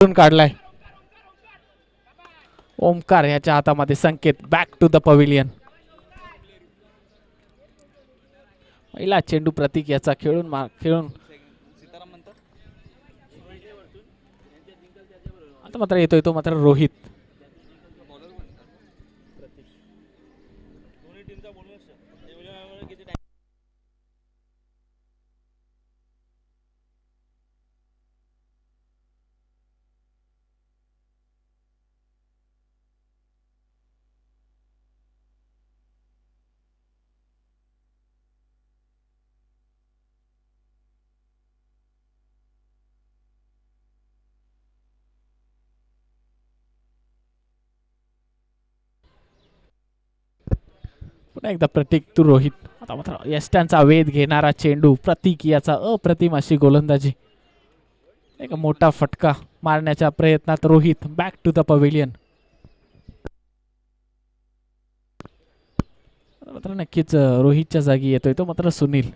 खेळून काढलाय. ओमकार याच्या हातामध्ये Sanket. Back to the pavilion पहिला चेंडू प्रतीक याचा खेळून मार खेळून. आता मात्र येतोय तो मात्र रोहित पुन्हा एकदा प्रतीक तू रोहित. आता मात्र यष्ट्यांचा वेध घेणारा चेंडू प्रतीक याचा अप्रतिम अशी गोलंदाजी. एक मोठा फटका मारण्याच्या प्रयत्नात Rohit back to the pavilion मात्र नक्कीच रोहितच्या जागी येतोय तो मात्र सुनील.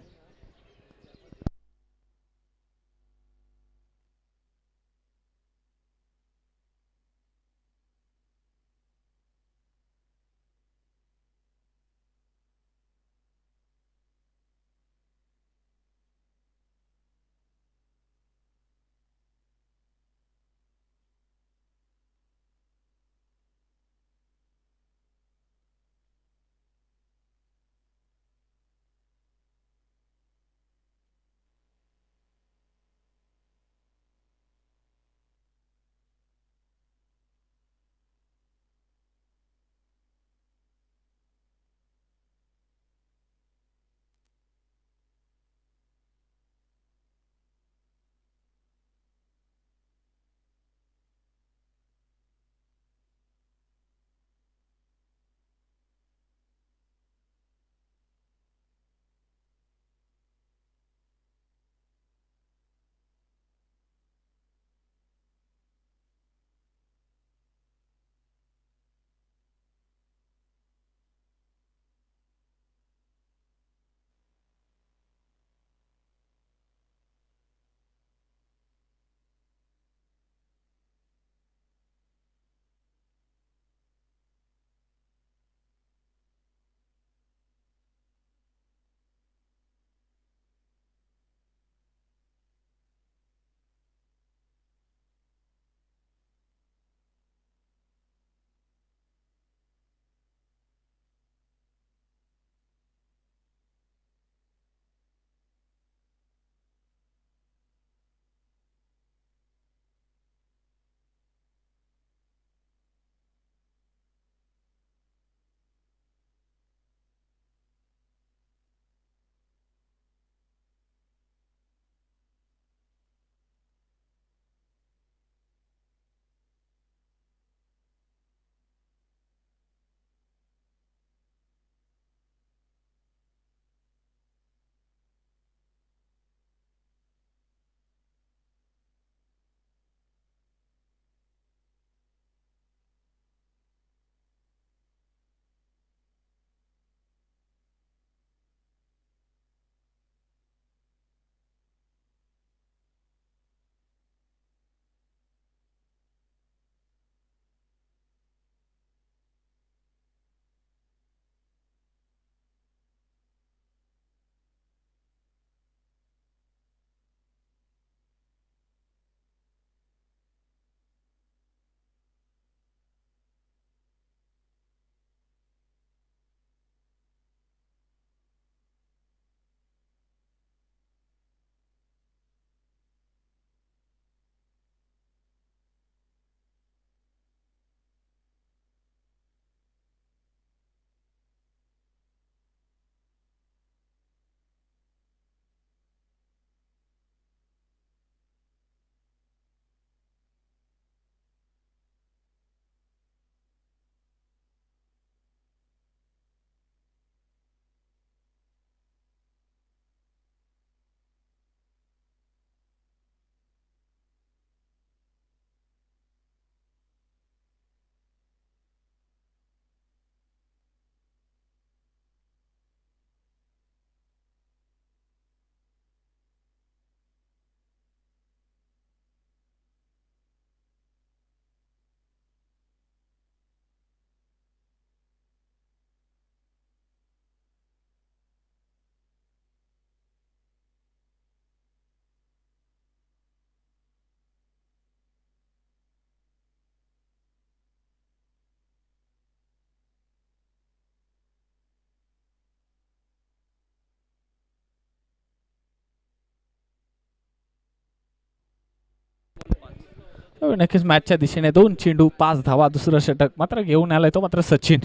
नक्कीच मॅचच्या दिशेने दोन चेंडू पाच धावा दुसरं षटक. मात्र घेऊन आलाय तो मात्र सचिन.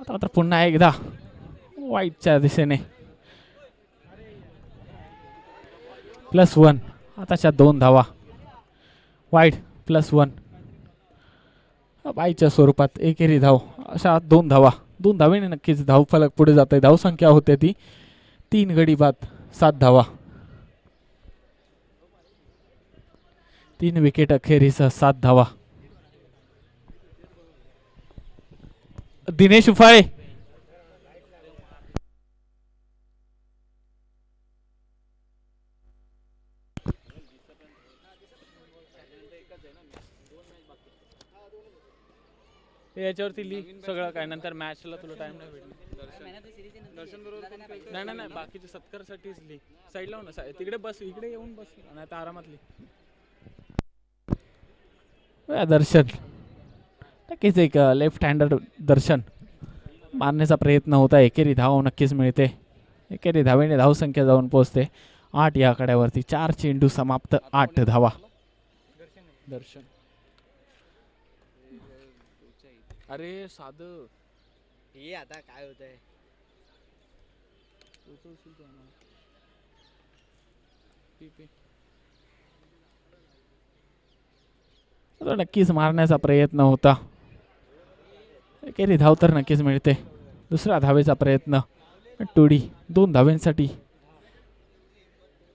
आता मात्र पुन्हा एकदा वाईटच्या दिशेने. प्लस वन आताच्या दोन धावा. वाईट प्लस वन बाईच्या स्वरूपात एकेरी धाव. अशा दोन धावा. दोन धावेने नक्कीच धावफलक पुढे जात आहे धावसंख्या होते ती तीन गडी बाद सात धावा. तीन विकेट अखेरीसह सात धावा. दिनेश उफाळे. याच्यावरती लिह सगळं काय? नंतर मॅचला तुला टाइम नाही भेटणार. नाही नाही नाही बाकीचे सत्कारसाठीच लिह साईड लावून ना तिकडे बस इकडे येऊन बस. नाही तर आरामात लिह दर्शन. नक्कीच एक लेफ्ट हँडर दर्शन. मारण्याचा प्रयत्न होता एकेरी धाव नक्कीच मिळते. एकेरी धावेने धावसंख्या जाऊन पोहोचते. आठ या आकड्यावरती. चार चेंडू समाप्त. आठ धावा. दर्शन. अरे साध. हे आता काय होत आहे तर नक्कीच मारण्याचा प्रयत्न होता एकेरी धाव तर नक्कीच मिळते दुसरा धावेचा प्रयत्न टोडी दोन धावेंसाठी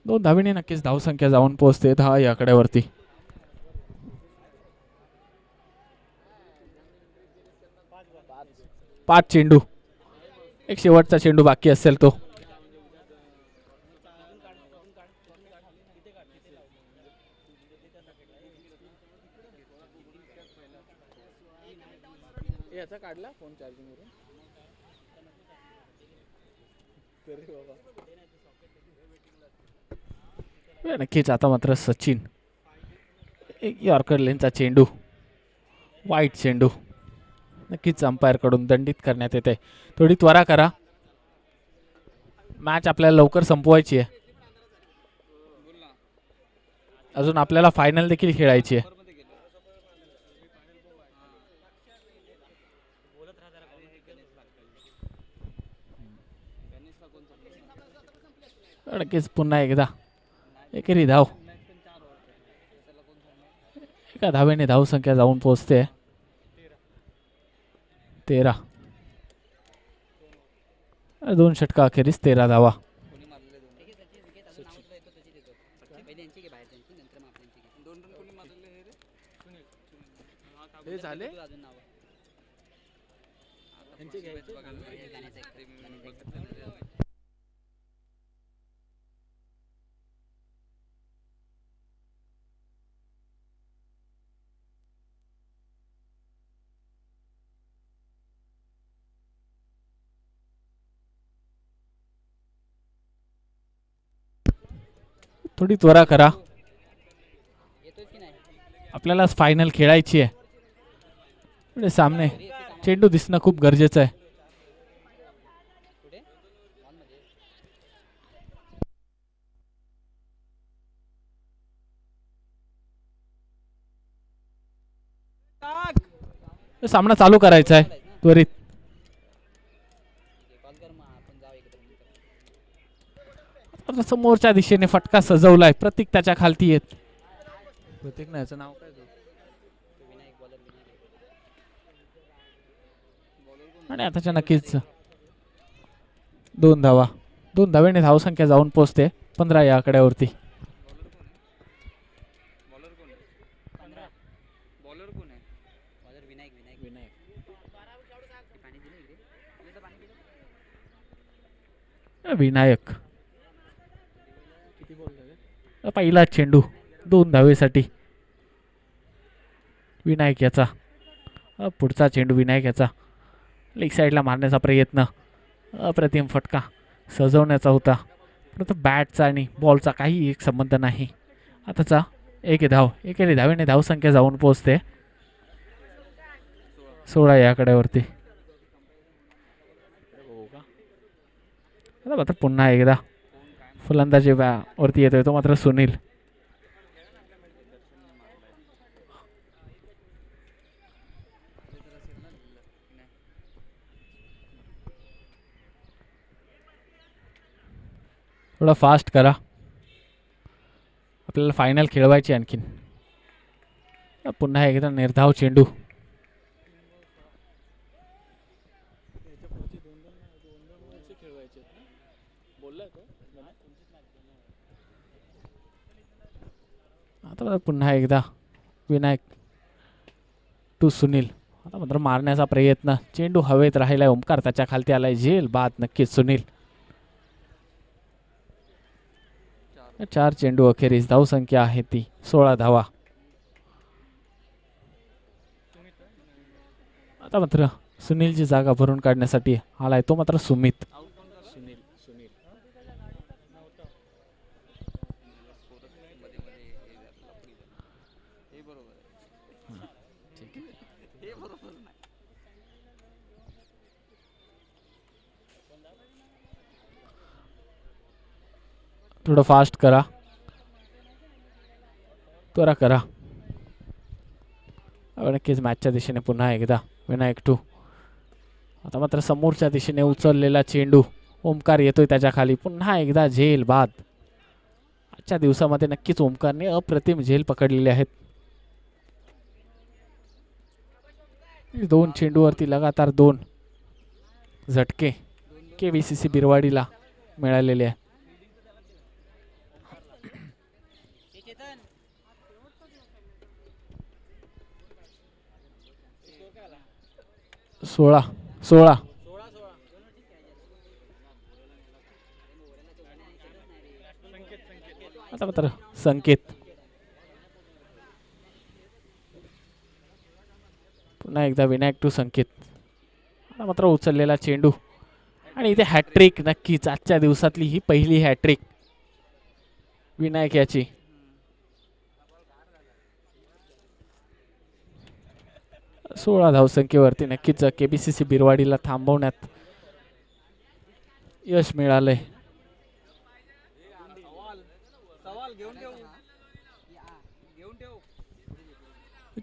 दोन धावेने नक्कीच धावसंख्या जाऊन पोहोचते दहा या आकड्यावरती पाच चेंडू एक शेवटचा चेंडू बाकी असेल तो काढला फोन चार्जिंग नक्कीच आता मात्र सचिन. एक यॉर्कर लेनचा चेंडू. वाईट चेंडू. नक्कीच अंपायरकडून दंडित करण्यात येते थोडी त्वरा करा. मॅच आपल्याला लवकर संपवायची आहे. अजून आपल्याला फायनल देखील खेळायची आहे. नक्कीच पुन्हा एकदा. एकेरी धाव. एका धावेने धावसंख्या जाऊन पोहोचते. तेरा. दोन षटका अखेरीस तेरा धावा. झाले मारलेले दोन त्याचं नाव तुला येतो त्याची देतो पहिले यांची घे बाहेर त्यांची नंतर मग आपल्यांची घे दोन रन कोणी मारलेले हे रे सुनील सुनील हे झाले? अजून नाव यांचे घ्यायचे? थोडी त्वरा करा. आपल्याला फायनल खेळायची आहे. पुढे सामने. चेंडू दिसणं खूप गरजेचं आहे. सामना चालू करायचा आहे त्वरित कॉल कर मग आपण जाऊ एकत्र आता समोरच्या दिशेने फटका सजवलाय. प्रतीक त्याच्या खालती येत. प्रतीक नाही याचं नाव काय तो विनायक बॉलर विनायक आणि आताच्या नक्कीच दोन धावा. दोन धावेने धावसंख्या जाऊन पोहोचते पंधरा या आकड्यावरती. बॉलर विनायक विनायक विनायक ते पाणी दिलं इकडे इकडे पाणी दिलं विनायक पहिला चेंडू दोन धावेसाठी. विनायक याचा पुढचा चेंडू विनायक याचा लेग साईडला मारण्याचा प्रयत्न. अप्रतिम फटका. सजवण्याचा होता. परंतु बॅटचा आणि बॉलचा काही एक संबंध नाही. आताचा एक धाव एकेरी धावेने धावसंख्या जाऊन पोहोचते. सोळा या कड्यावरती आता पुन्हा एकदा. फलंदाजी वरती येतोय तो मात्र सुनील. थोडं फास्ट करा. आपल्याला फायनल खेळवायची आणखीन. पुन्हा एकदा निर्धाव चेंडू. आता पुन्हा एकदा. विनायक. टू सुनील. आता मात्र मारण्याचा प्रयत्न. चेंडू हवेत राहिलाय. ओमकार त्याच्या खालती आलाय. झेल. बाद नक्कीच सुनील. चार चेंडू अखेरीस धावसंख्या आहे ती. सोळा धावा. आता मात्र सुनीलची जागा भरून काढण्यासाठी आलाय तो मात्र सुमित सुनील सुनील हे बरोबर आहे हे बरोबर नाही थोडं फास्ट करा. त्वरा करा. नक्कीच मॅचच्या दिशेने पुन्हा एकदा विनायक टू आता मात्र समोरच्या दिशेने उचललेला चेंडू ओमकार येतोय त्याच्याखाली. पुन्हा एकदा झेल बाद. आजच्या दिवसामध्ये नक्कीच ओमकारने अप्रतिम झेल पकडलेले आहेत. दोन चेंडूवरती लगातार दोन झटके के बी सी सी बिरवाडीला मिळालेले आहे सोळा सोळा. आता मात्र संकेत. पुन्हा एकदा विनायक टू संकेत. आता मात्र उचललेला चेंडू. आणि इथे हॅट्रिक नक्कीच. आजच्या दिवसातली ही पहिली हॅट्रिक विनायक याची. सोळा धावसंख्येवरती नक्कीच के बी सी सी बिरवाडीला थांबवण्यात यश मिळालंय.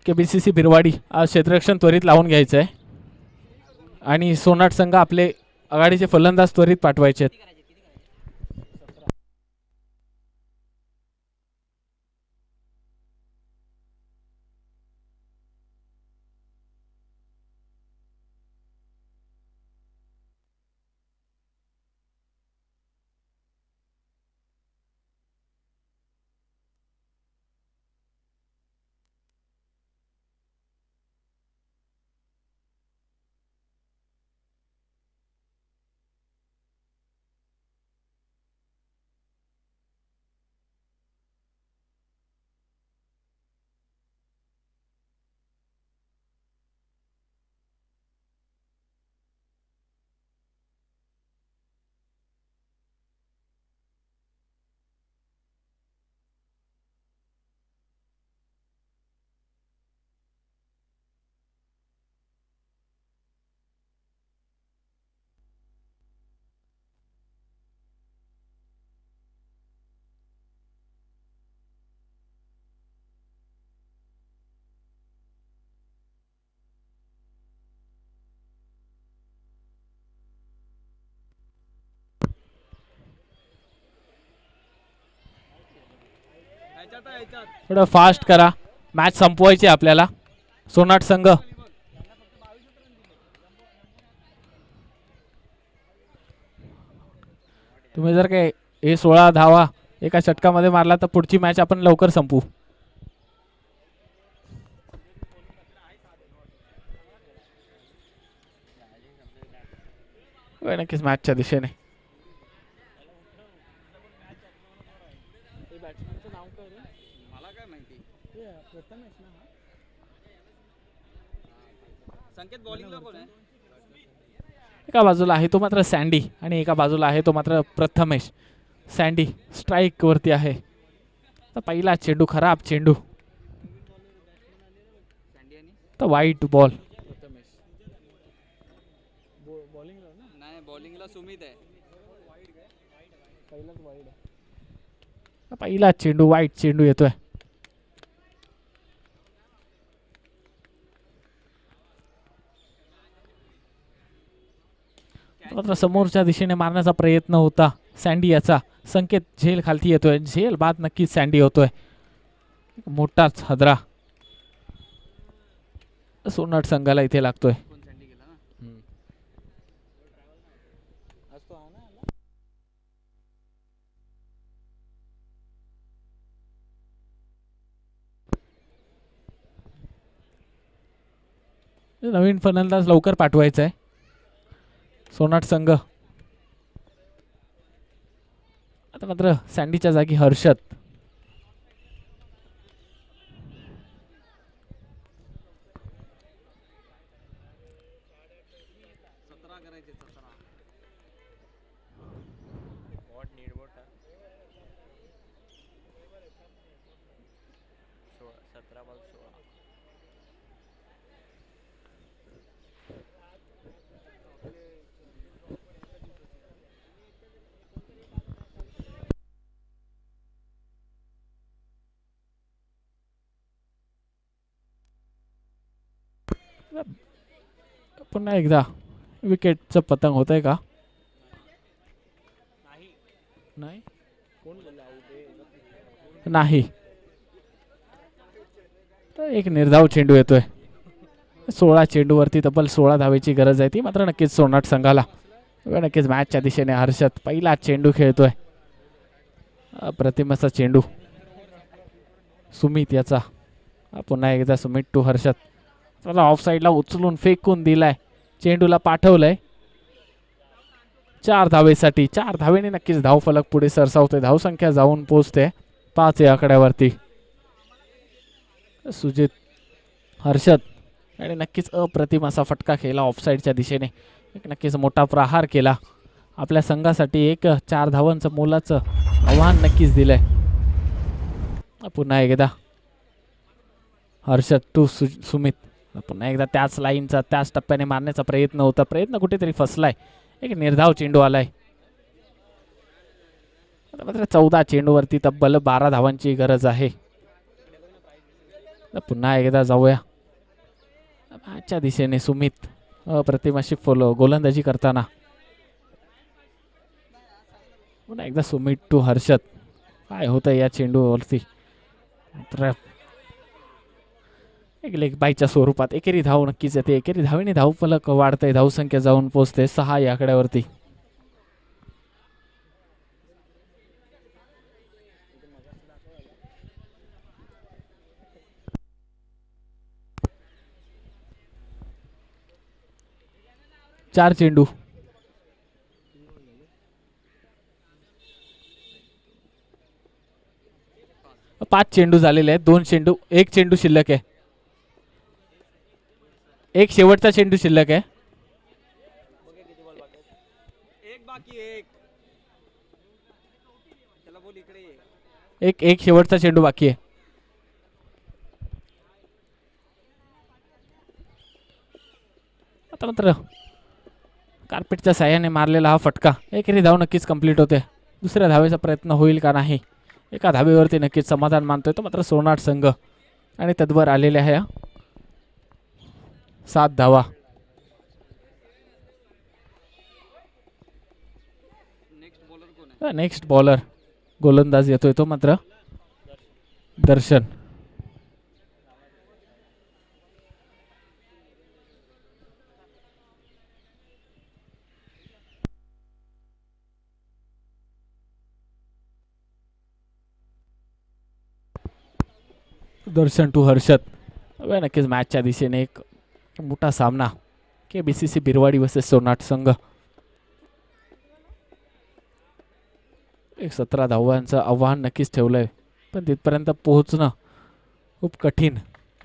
K B C C Birwadi आज क्षेत्ररक्षण त्वरित लावून घ्यायचं आहे आणि सोनाट संघ आपले आघाडीचे फलंदाज त्वरित पाठवायचे आहेत थोडं फास्ट करा. मॅच संपवायची आपल्याला. सोनाट संघ. तुम्ही जर काय हे सोळा धावा एका षटकामध्ये मारला तर पुढची मॅच आपण लवकर संपू नक्कीच मॅचच्या दिशेने मला काय माहिती संकेत बॉलिंगला कोण आहे? एका बाजूला आहे तो मात्र सँडी आणि एका बाजूला आहे तो मात्र प्रथमेश. सँडी स्ट्राईक वरती आहे. तर पहिला चेंडू खराब चेंडू. सँडी आणि तर वाईट बॉल नाही बॉलिंगला सुमित आहे. पहिला चेंडू वाईट चेंडू येतोय. मात्र समोरच्या दिशेने मारण्याचा प्रयत्न होता. सँडी याचा संकेत झेल खालती येतोय. झेल बाद नक्कीच सँडी होतोय. मोठाच हदरा सोनाट संघाला इथे लागतोय. नवीन फलंदाज लवकर पाठवायचा आहे सोनाट संघ. आता मात्र सँडीच्या जागी हर्षद सतरा करायचे सतरा What need what? सोळा सतरा बॉल सोळा पुन्हा एकदा विकेटचं पतंग होत आहे का? नाही. नाही? तर एक निर्धाव चेंडू येतोय. सोळा चेंडूवरती तब्बल सोळा धावेची गरज आहे ती मात्र नक्कीच सोनाट संघाला. नक्कीच मॅचच्या दिशेने हर्षद पहिला चेंडू खेळतोय. प्रतिमाचा चेंडू. सुमित याचा. हा पुन्हा एकदा सुमित टू हर्षद. त्याला ऑफ साईडला उचलून फेकून दिलाय. चेंडूला पाठवलंय. चार धावेसाठी चार धावेने नक्कीच धावफलक पुढे सरसावते धावसंख्या जाऊन पोचते. पाच या आकड्यावरती. सुजित हर्षद आणि नक्कीच अप्रतिम असा फटका खेळला ऑफसाईडच्या दिशेने. एक नक्कीच मोठा प्रहार केला. आपल्या संघासाठी एक चार धावांचं मोलाचं आव्हान नक्कीच दिलंय. पुन्हा एकदा. हर्षद टू सु सुमित. पुन्हा एकदा त्याच लाईनचा त्याच टप्प्याने मारण्याचा प्रयत्न होता. प्रयत्न कुठेतरी फसलाय. एक निर्धाव चेंडू आलाय. मात्र चौदा चेंडूवरती तब्बल बारा धावांची गरज आहे. पुन्हा एकदा जाऊया. आजच्या दिशेने सुमित अप्रतिमाशी फॉलो गोलंदाजी करताना. पुन्हा एकदा सुमित टू हर्षद. काय होतं या चेंडूवरती? मात्र एक लेग बायच्या स्वरूपात एकेरी धाव नक्कीच येते. एकेरी धावेने धावफलक वाढते धावसंख्या जाऊन पोचते सहा या आकड्यावरती. चार चेंडू. पाच चेंडू झालेले आहेत. दोन चेंडू एक चेंडू शिल्लक आहे. एक शेवटचा चेंडू शिल्लक आहे. एक एक. शेवटचा चेंडू बाकी आहे. आता मात्र कार्पेटच्या साह्याने मारलेला हा फटका. एकेरी धाव नक्कीच कंप्लीट होते. दुसऱ्या धावेचा प्रयत्न होईल का नाही? एका धावेवरती नक्कीच समाधान मानतोय तो मात्र सोनाट संघ. आणि तद्वर आलेल्या ह्या सात धावा. नेक्स्ट बॉलर गोलंदाज येतोय तो मात्र. दर्शन. दर्शन टू हर्षद. नक्कीच मॅचच्या दिशेने एक मोठा सामना K B C C Birwadi वसे सोनाट संघ एक सतरा धावांचं आव्हान नक्कीच ठेवलं आहे पण तिथपर्यंत पोहोचणं खूप कठीण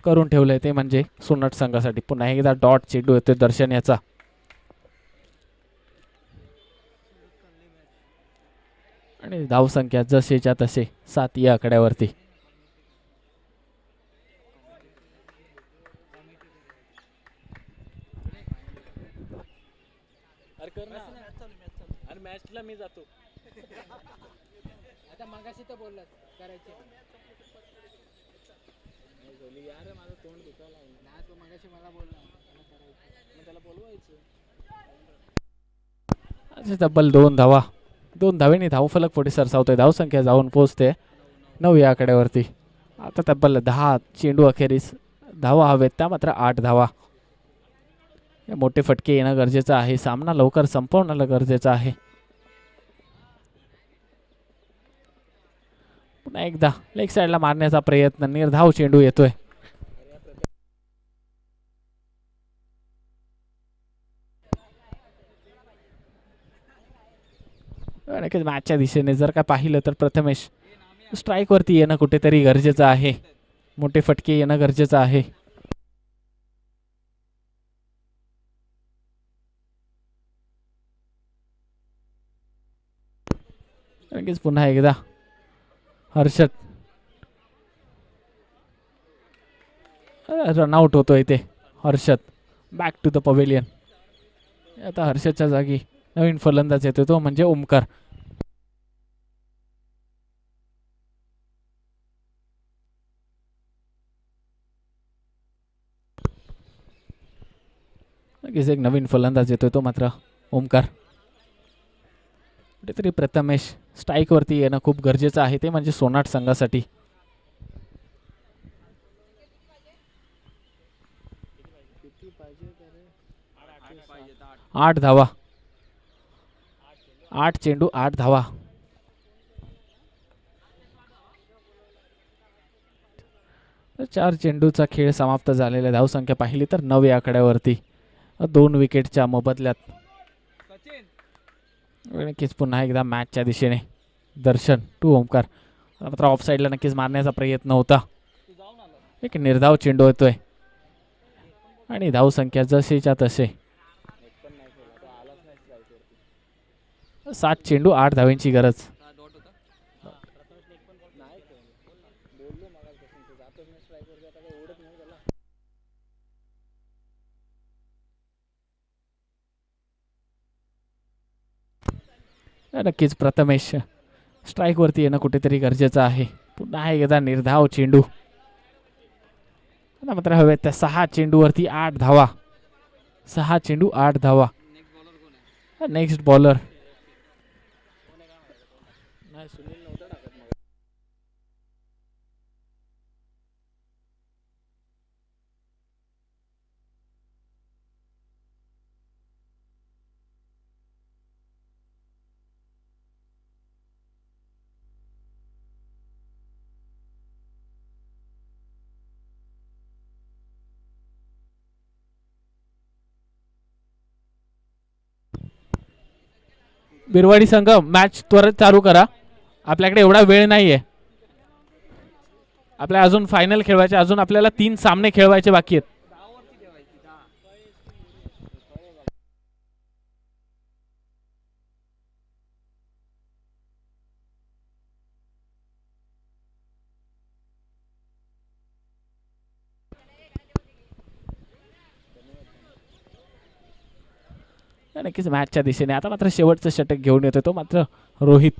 करून ठेवलं आहे ते म्हणजे सोनाट संघासाठी पुन्हा एकदा डॉट चेंडू येतोय दर्शन याचा आणि धावसंख्या जसेच्या तसे सात या आकड्यावरती अरे मॅचला मी जातो. आता मगाशी तर बोललात करायचे. नाही तो मगाशी मला बोलला मला करायचं. मग त्याला बोलवायचं. असे तब्बल दोन धावा. दोन धावेने धावफलक पुढे सरसावतोय. धावसंख्या जाऊन पोहोचते. नऊ या आकड्यावरती. आता तब्बल दहा चेंडू अखेरीस धावा हवेत. त्या मात्र आठ धावा. हे मोठे फटके येणं गरजेचं आहे. सामना लवकर संपवणं गरजेचं आहे. पुन्हा एकदा लेग साईडला मारण्याचा प्रयत्न. निर्धाव चेंडू येतोय. नक्कीच मॅचच्या दिशेने जर का पाहिलं तर प्रथमेश स्ट्राईकवरती येणं कुठेतरी गरजेचं आहे. मोठे फटके येणं गरजेचं आहे. नक्कीच पुन्हा एकदा हर्षद. रनआउट होतो इथे. Harshad. Back to the pavilion आता हर्षदच्या जागी नवीन फलंदाज येतो तो म्हणजे ओमकार. नक्कीच एक नवीन फलंदाज येतोय तो मात्र ओमकार. कुठेतरी प्रथमेश. स्ट्राईकवरती येणं खूप गरजेचं आहे ते म्हणजे सोनाट संघासाठी. आठ धावा. आठ चेंडू आठ धावा. चार चेंडूचा खेळ समाप्त झालेला धावसंख्या पाहिली तर नऊ आकड्यावरती. दोन विकेटच्या मोबदल्यात. नक्कीच पुन्हा एकदा मॅचच्या दिशेने. दर्शन टू ओमकार मात्र ऑफ साईडला नक्कीच मारण्याचा प्रयत्न होता. एक निर्धाव चेंडू येतोय. आणि धावसंख्या जसेच्या तसे. सात चेंडू आठ धावेंची गरज. नक्कीच प्रथमेश स्ट्राईकवरती येणं कुठेतरी गरजेचं आहे. पुन्हा एकदा निर्धाव चेंडू. आता मात्र हवेत त्या सहा चेंडूवरती आठ धावा. सहा चेंडू आठ धावा. नेक्स्ट बॉलर बिरवाडी संघ मॅच त्वरित चालू करा. आपल्याकडे एवढा वेळ नाही आहे आपल्या अजून फायनल खेळवायचे अजून आपल्याला तीन सामने खेळवायचे बाकी आहेत. नक्कीच मॅचच्या दिशेने. आता मात्र शेवटचं षटक घेऊन येतो तो मात्र रोहित.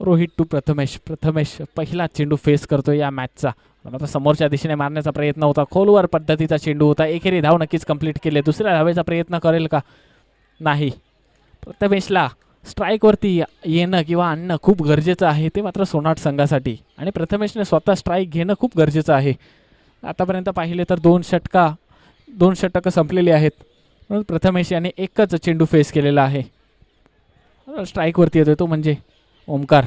रोहित टू प्रथमेश. प्रथमेश पहिला चेंडू फेस करतो या मॅचचा मात्र समोरच्या दिशेने मारण्याचा प्रयत्न होता. खोलवर पद्धतीचा चेंडू होता. एकेरी धाव नक्कीच कंप्लीट केले. दुसऱ्या धावेचा प्रयत्न करेल का? नाही. प्रथमेशला स्ट्राईकवरती येणं किंवा आणणं खूप गरजेचं आहे. ते मात्र सोनाट संघासाठी. आणि प्रथमेशने स्वतः स्ट्राईक घेणं खूप गरजेचं आहे. आतापर्यंत पाहिले तर दोन षटका दोन षटकं संपलेली आहेत. म्हणून प्रथमेश याने एकच चेंडू फेस केलेला आहे. स्ट्राईकवरती येतोय तो म्हणजे ओमकार.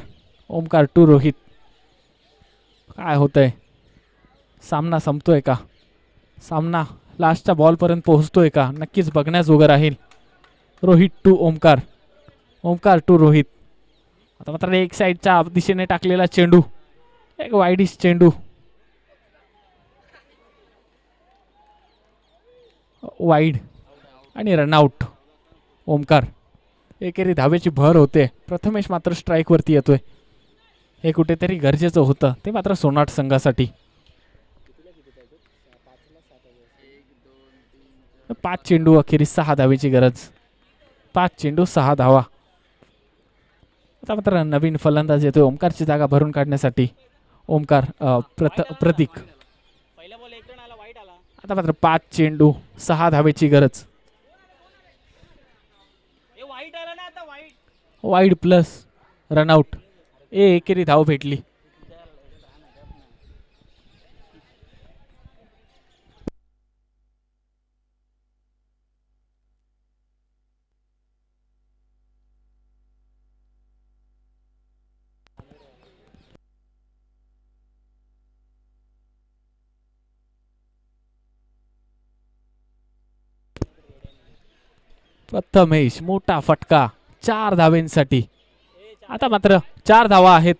ओमकार टू रोहित. काय होतंय? सामना संपतोय का? सामना लास्टच्या बॉलपर्यंत पोहोचतोय का? नक्कीच बघण्यास उभं राहील. रोहित टू ओमकार. ओमकार टू रोहित. आता मात्र एक साईडच्या दिशेने टाकलेला चेंडू. एक वाईडिश चेंडू. वाईड आणि रनआउट ओमकार एकेरी धावेची भर होते. प्रथमेश मात्र स्ट्राईकवरती येतोय. हे कुठेतरी गरजेचं होतं. ते मात्र सोनाट संघासाठी. पाच चेंडू अखेरीस सहा धावेची गरज. पाच चेंडू सहा धावा. आता मात्र नवीन फलंदाज येतोय. ओमकारची जागा भरून काढण्यासाठी. ओमकार प्रत प्रतीक. आता मात्र पाच चेंडू सहा धावेची गरज. वाईट प्लस रनआउट ए एकेरी धाव भेटली. प्रथमेश मोठा फटका चार धावेंसाठी. आता मात्र चार धावा आहेत.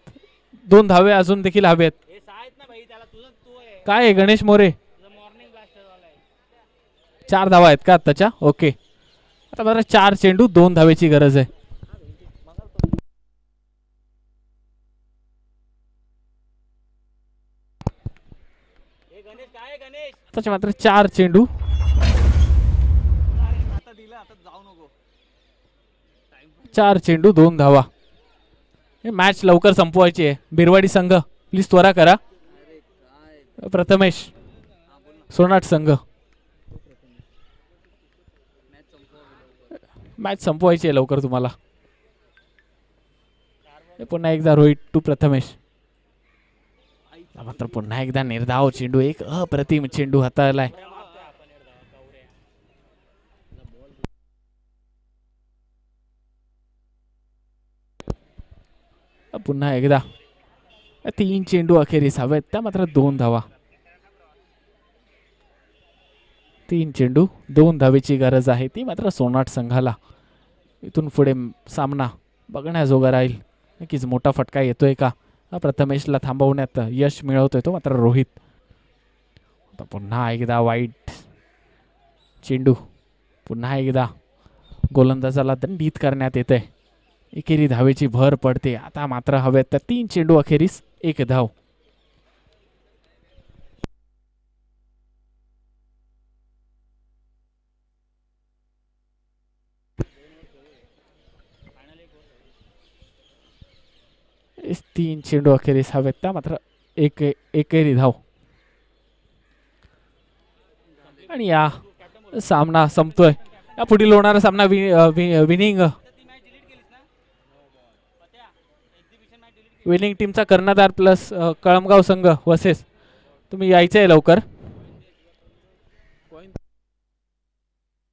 दोन धावे अजून देखील हवेत. आहेत ना काय गणेश मोरे? चार धावा आहेत का आत्ताच्या? ओके. आता मात्र चार चेंडू दोन धावेची गरज आहे. आताच्या मात्र चार चेंडू आता दिलं आता जाऊ नको चार चेंडू दोन धावा. हे मॅच लवकर संपवायची आहे. बिरवाडी संघ प्लीज त्वरा करा. प्रथमेश सोनाट संघ. मॅच संपवायची आहे लवकर तुम्हाला. पुन्हा एकदा रोहित टू प्रथमेश. मात्र पुन्हा एकदा निर्धाव चेंडू एक अप्रतिम चेंडू हाताळलाय. पुन्हा एकदा. तीन चेंडू अखेरीस हवेत त्या मात्र दोन धावा. तीन चेंडू दोन धावेची गरज आहे ती मात्र सोनाट संघाला. इथून पुढे सामना बघण्याजोगा राहील. नक्कीच मोठा फटका येतोय का? प्रथमेशला थांबवण्यात यश मिळवतोय तो मात्र रोहित. आता पुन्हा एकदा वाईट चेंडू. पुन्हा एकदा गोलंदाजाला दंडित करण्यात येते एकेरी धावेची भर पडते. आता मात्र हव्यात तर तीन चेंडू अखेरीस एक धाव. तीन चेंडू अखेरीस हवेत. त्या मात्र एक एकेरी धाव. आणि या सामना संपतोय. या पुढील होणारा सामना वि, वि, विनिंग ती मॅच डिलीट केलीस ना पत्या एक्झिबिशन मॅच डिलीट विनिंग टीमचा कर्णधार प्लस कळमगाव संघ वसेस. तुम्ही यायचं आहे लवकर.